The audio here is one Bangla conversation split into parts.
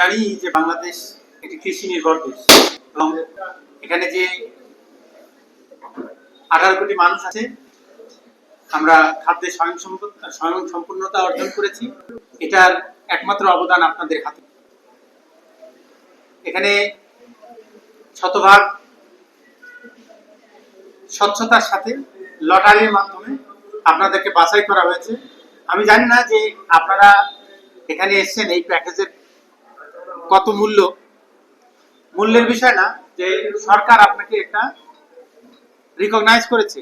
জানি যে বাংলাদেশ একটি কৃষি নির্ভর দেশ। এবং এখানে যে আঠারো কোটি মানুষ আছে, আমরা খাদ্যে স্বয়ং স্বয়ং সম্পূর্ণতা অর্জন করেছি। এটার একমাত্র অবদান আপনাদের হাতে। এখানে শতভাগ স্বচ্ছতার সাথে লটারির মাধ্যমে আপনাদেরকে বাছাই করা হয়েছে। আমি জানি না যে আপনারা এখানে এসেছেন এই প্যাকেজের কত মূল্য? মূল্যের বিষয় না, যে সরকার আপনাকে একটা রিকগনাইজ করেছে,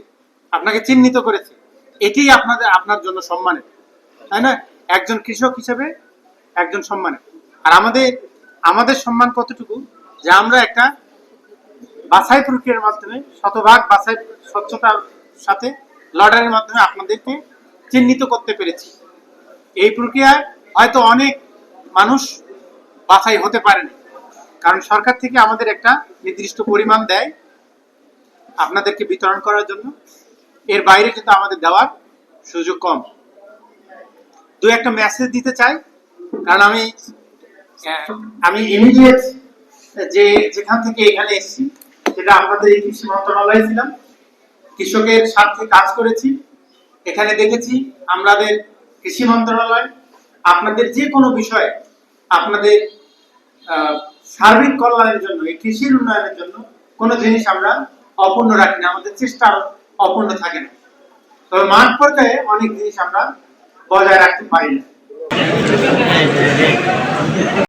আপনাকে চিহ্নিত করেছে এটি আপনাদের, আপনার জন্য সম্মানের, তাই না? একজন কৃষক হিসেবে একজন সম্মানের। আর আমাদের আমাদের সম্মান কতটুকু? যে আমরা একটা বাছাই প্রক্রিয়ার মাধ্যমে, শতভাগ বাছাই স্বচ্ছতার সাথে লটারির মাধ্যমে আপনাদেরকে চিহ্নিত করতে পেরেছি। এই প্রক্রিয়ায় হয়তো অনেক মানুষ বাছাই হতে পারেনি কারণ সরকার থেকে আমাদের একটা নির্দিষ্ট পরিমাণ দেয় আপনাদেরকে বিতরণ করার জন্য। এর বাইরে কিন্তু আমাদের দেওয়ার সুযোগ কম। দু একটা মেসেজ দিতে চাই, কারণ আমি আমি ইমিডিয়েট যে, যেখান থেকে এখানে এসেছি সেটা আমাদের এই কৃষি মন্ত্রণালয়ে ছিলাম, কৃষকের স্বার্থে কাজ করেছি। এখানে দেখেছি আমাদের কৃষি মন্ত্রণালয়, আপনাদের যে কোনো বিষয়ে আপনাদের সার্বিক কল্যাণের জন্য, এই কৃষির উন্নয়নের জন্য কোনো জিনিস আমরা অপূর্ণ রাখি না, আমাদের চেষ্টা অপূর্ণ থাকে না। তবে মাঠ পর্যায়ে অনেক জিনিস আমরা বজায় রাখতে পারি না।